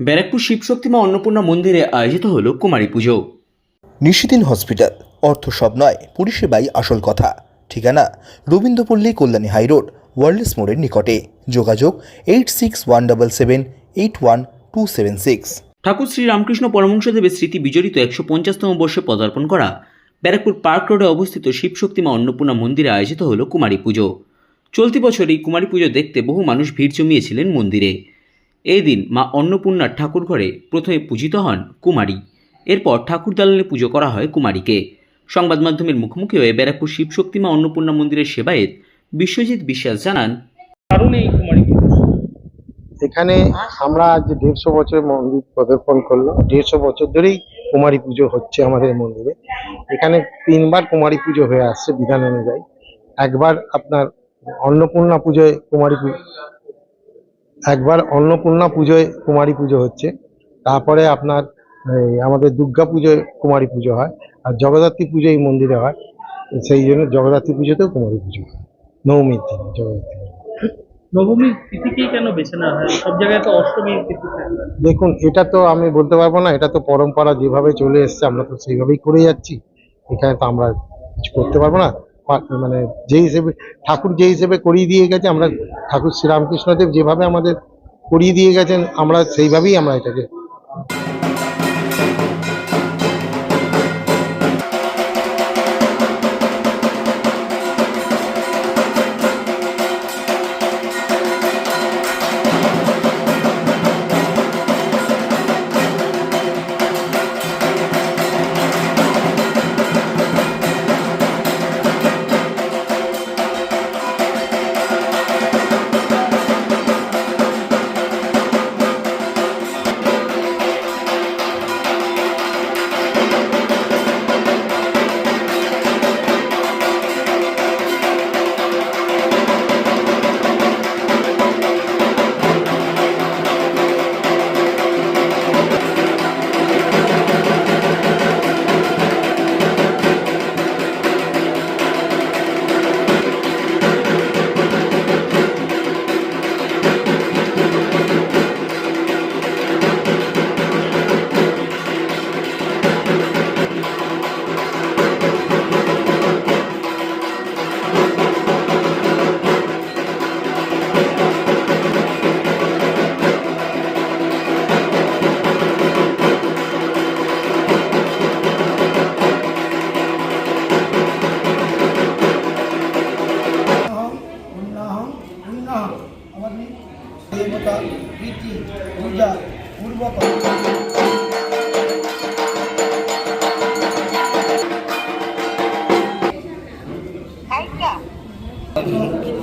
ব্যারাকপুর শিবশক্তিমা অন্নপূর্ণা মন্দিরে আয়োজিত হল কুমারী পুজো। নিশিদিন হসপিটাল অর্থ সব নয় পরিষেবাই আসল কথা। ঠিকানা রবীন্দ্রপল্লী কল্যাণী হাইরোড ওয়ার্ল্ডস মোড়ের নিকটে। যোগাযোগ eight six one double seven eight one two seven six. ঠাকুর শ্রী রামকৃষ্ণ পরমহংসদেবের স্মৃতি বিজড়িত একশো পঞ্চাশতম বর্ষে পদার্পণ করা ব্যারাকপুর পার্ক রোডে অবস্থিত শিবশক্তিমা অন্নপূর্ণা মন্দিরে আয়োজিত হল কুমারী পুজো। চলতি বছর এই কুমারী পুজো দেখতে বহু মানুষ ভিড় জমিয়েছিলেন মন্দিরে। এই দিন মা অন্নপূর্ণার ঠাকুর ঘরে প্রথমে পূজিত হন কুমারী। এরপর ঠাকুর দালানে পুজো করা হয় কুমারীকে। সংবাদ মাধ্যমের মুখোমুখি হয়ে ব্যারাকপুর শিবশক্তি মা অন্নপূর্ণা মন্দিরের সেবায়েত বিশ্বজিৎ বিশ্বাস জানান। কারণ কুমারী পুজো এখানে আমরা আজ দেড়শো বছর মন্দির পদার্পণ করল দেড়শো বছর ধরেই কুমারী পুজো হচ্ছে আমাদের মন্দিরে। এখানে তিনবার কুমারী পুজো হয়ে আসছে বিধান অনুযায়ী। একবার আপনার অন্নপূর্ণা পুজোয় কুমারী পুজো একবার অন্নপূর্ণা পুজোয় কুমারী পুজো হচ্ছে। তারপরে আপনার আমাদের দুর্গা পুজোয় কুমারী পুজো হয় আর জগদ্ধাত্রী পুজো এই মন্দিরে হয়। সেই জন্য জগদ্ধাত্রী পুজোতেও কুমারী পুজো হয়। নবমীর দিন জগদ্ধাত্রী পুজো। নবমীর তিথিকেই কেন বেছে নেওয়া হয়? সব জায়গায় তো অষ্টমীর তিথি দেখুন এটা তো আমি বলতে পারব না এটা তো পরম্পরা যেভাবে চলে এসছে আমরা তো সেইভাবেই করে যাচ্ছি। এখানে তো আমরা কিছু করতে পারব না। মানে যে হিসেবে ঠাকুর যে হিসেবে করিয়ে দিয়ে গেছে আমরা ঠাকুর শ্রীরামকৃষ্ণদেব যেভাবে আমাদের করিয়ে দিয়ে গেছেন আমরা সেইভাবেই আমরা এটাকে উন্নাহম উন্নাহম আমাদের দেবতা, প্রীতি, পূজা পূর্বক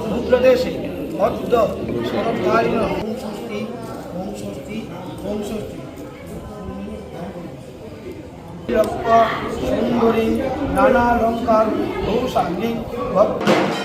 রুদ্রদেশে অদ্য সরকালীন ওম ওম ষষ্ঠী ওম ষষ্ঠী সুন্দরী, নানা অলঙ্কার ভূষাঙ্গী ভক্ত।